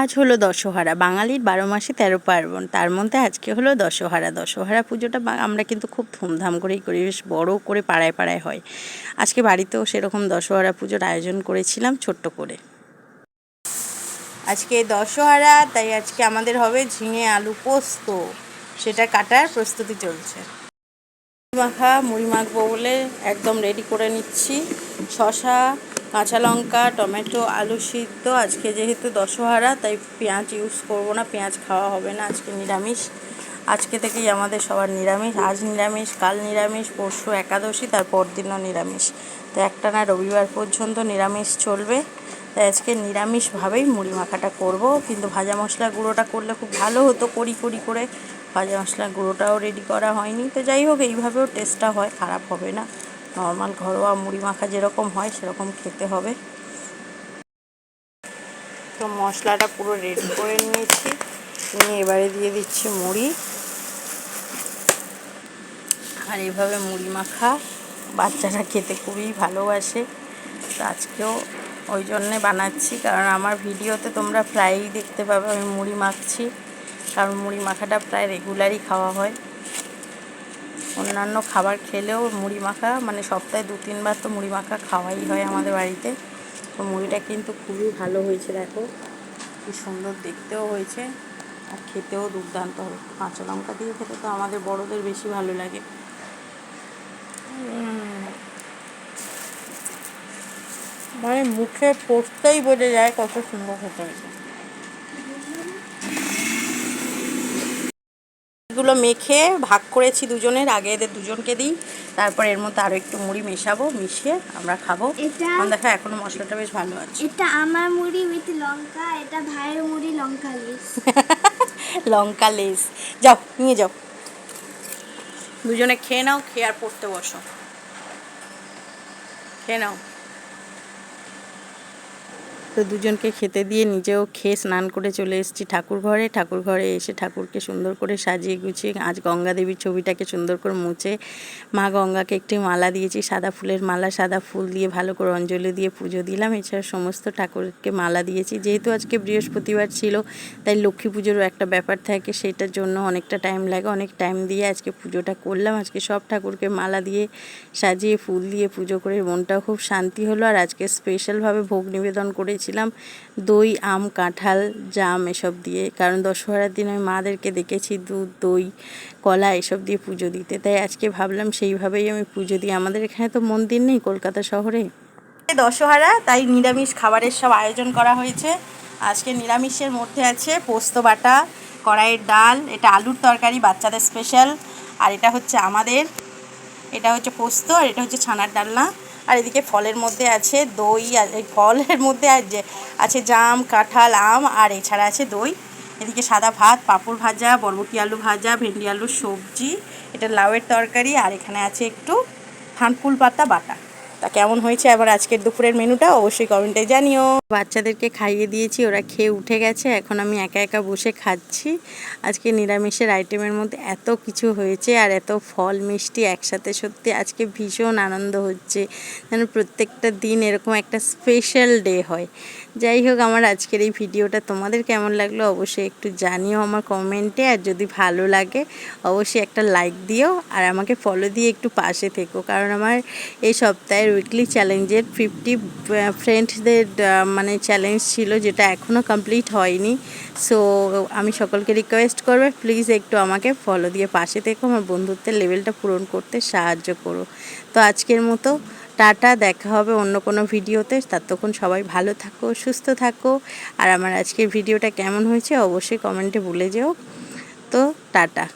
আজ হলো দশহারা। বাঙালির বারো মাসে তেরো পার্বণ। তার মধ্যে আজকে হলো দশহারা। দশহারা পুজোটা আমরা কিন্তু খুব ধুমধাম করেই করি, বেশ বড় করে পাড়ায় পাড়ায় হয়। আজকে বাড়িতেও সেরকম দশহারা পুজোর আয়োজন করেছিলাম ছোট্ট করে। আজকে দশহারা, তাই আজকে আমাদের হবে ঝিঙে আলু পোস্ত। সেটা কাটার প্রস্তুতি চলছে। মুড়ি মাখা, মুড়ি মাখবো বলে একদম রেডি করে নিচ্ছি। শশা কাঁচা লঙ্কা, টমেটো, আলু সিদ্ধ। আজকে যেহেতু দশহারা, তাই পেঁয়াজ ইউজ করব না। পেঁয়াজ খাওয়া হবে না, আজকে নিরামিষ। আজকে থেকেই আমাদের সবার নিরামিষ। আজ নিরামিষ, কাল নিরামিষ, পরশু একাদশী তারপর দিনও নিরামিষ। তো একটা না রবিবার পর্যন্ত নিরামিষ চলবে। তাই আজকে নিরামিষভাবেই মুড়ি মাখাটা করব। কিন্তু ভাজা মশলা গুঁড়োটা করলে খুব ভালো হতো করি করি করে। ভাজা মশলা গুঁড়োটাও রেডি করা হয়নি। তো যাই হোক, এইভাবেও টেস্টটা হয়, খারাপ হবে না। নর্মাল ঘরোয়া মুড়ি মাখা যেরকম হয়, সেরকম খেতে হবে। তো মশলাটা পুরো রেডি করে নিয়েছি। নিয়ে এবারে দিয়ে দিচ্ছি মুড়ি। আর এভাবে মুড়ি মাখা বাচ্চারা খেতে খুবই ভালোবাসে। তো আজকেও ওই জন্যে বানাচ্ছি, কারণ আমার ভিডিওতে তোমরা প্রায়ই দেখতে পাবে আমি মুড়ি মাখছি। কারণ মুড়ি মাখাটা প্রায় রেগুলারই খাওয়া হয়। অন্যান্য খাবার খেলেও মুড়ি মাখা মানে সপ্তাহে দু, তিনবার তো মুড়ি মাখা খাওয়াই হয় আমাদের বাড়িতে। তো মুড়িটা কিন্তু খুবই ভালো হয়েছে, দেখো। কি সুন্দর দেখতেও হয়েছে আর খেতেও দুর্দান্ত হবে। কাঁচা লঙ্কা দিয়ে খেতে তো আমাদের বড়দের বেশি ভালো লাগে। মানে মুখে পড়তেই বোঝা যায় কত সুন্দর খেতে হয়েছে। এগুলো মেখে ভাগ করেছি দুজনের আগে এদের দুজনকে দিই তারপর এর মধ্যে আরও একটু মুড়ি মেশাবো মিশিয়ে আমরা খাব। আমার দেখা এখনও মশলাটা বেশ ভালো আছে। এটা আমার মুড়ি উইথ লঙ্কা এটা ভাইয়ের মুড়ি লঙ্কা লিস। লঙ্কা লেস। যাও নিয়ে যাও। দুজনে খেয়ে নাও খেয়ে আর পড়তে বসো। খেয়ে নাও। তো দুজনকে খেতে দিয়ে নিজেও খেয়ে স্নান করে চলে এসেছি ঠাকুর ঘরে ঠাকুর ঘরে এসে ঠাকুরকে সুন্দর করে সাজিয়ে গুছিয়ে আজ গঙ্গা দেবীর ছবিটাকে সুন্দর করে মুছে মা গঙ্গাকে একটি মালা দিয়েছি, সাদা ফুলের মালা, সাদা ফুল দিয়ে ভালো করে অঞ্জলি দিয়ে পুজো দিলাম। এছাড়া সমস্ত ঠাকুরকে মালা দিয়েছি। যেহেতু আজকে বৃহস্পতিবার ছিল, তাই লক্ষ্মী পুজোরও একটা ব্যাপার থাকে, সেটার জন্য অনেকটা টাইম লাগে, অনেক টাইম দিয়ে আজকে পুজোটা করলাম। আজকে সব ঠাকুরকে মালা দিয়ে সাজিয়ে ফুল দিয়ে পুজো করে মনটাও খুব শান্তি হলো। আর আজকে স্পেশালভাবে ভোগ নিবেদন করেছিলাম। দই, আম, কাঁঠাল, জাম এসব দিয়ে। কারণ দশহরার দিন আমি মাদেরকে দেখেছি দুধ, দই, কলা এসব দিয়ে পুজো দিতে। তাই আজকে ভাবলাম সেইভাবেই আমি পুজো দিই। আমাদের এখানে তো মন্দির নেই কলকাতা শহরে। দশহরা, তাই নিরামিষ খাবারের সব আয়োজন করা হয়েছে। আজকে নিরামিষের মধ্যে আছে পোস্ত বাটা, কড়াইয়ের ডাল, এটা আলুর তরকারি, বাচ্চাদের স্পেশাল আর এটা হচ্ছে আমাদের, এটা হচ্ছে পোস্ত, আর এটা হচ্ছে ছানার ডালনা। আর এদিকে ফলের মধ্যে আছে দই, আর ফলের মধ্যে আছে জাম, কাঁঠাল, আম, আর এছাড়া আছে দই। এদিকে সাদা ভাত, পাঁপড় ভাজা, বরবটি আলু ভাজা, ভেন্ডি আলু সবজি, এটা লাউয়ের তরকারি, আর এখানে আছে একটু থানকুল পাতা বাটা। তা কেমন হয়েছে? আবার আজকের দুপুরের মেনুটা অবশ্যই কমেন্টে জানিও। বাচ্চাদেরকে খাইয়ে দিয়েছি, ওরা খেয়ে উঠে গেছে, এখন আমি একা একা বসে খাচ্ছি। আজকে নিরামিষের আইটেমের মধ্যে এত কিছু হয়েছে আর এত ফল মিষ্টি একসাথে, সত্যি আজকে ভীষণ আনন্দ হচ্ছে। যেন প্রত্যেকটা দিন এরকম একটা স্পেশাল ডে হয়। যাই হোক, আমার আজকের এই ভিডিওটা তোমাদের কেমন লাগল অবশ্যই একটু জানিও আমার কমেন্টে। আর যদি ভালো লাগে, অবশ্যই একটা লাইক দিও আর আমাকে ফলো দিয়ে একটু পাশে থেকো। কারণ আমার এই সপ্তাহের উইকলি চ্যালেঞ্জের ফিফটি ফ্রেন্ডসদের মানে চ্যালেঞ্জ ছিল যেটা এখনও কমপ্লিট হয়নি। সো আমি সকলকে রিকোয়েস্ট করবে প্লিজ একটু আমাকে ফলো দিয়ে পাশে থেকো, আমার বন্ধুত্বের লেভেলটা পূরণ করতে সাহায্য করো। তো আজকের মতো, টাটা, দেখা হবে অন্য কোনো ভিডিওতে। ততক্ষণ সবাই ভালো থাকো, সুস্থ থাকো। আর আমার আজকের ভিডিওটা কেমন হয়েছে অবশ্যই কমেন্টে বলে যেও। তো, টাটা।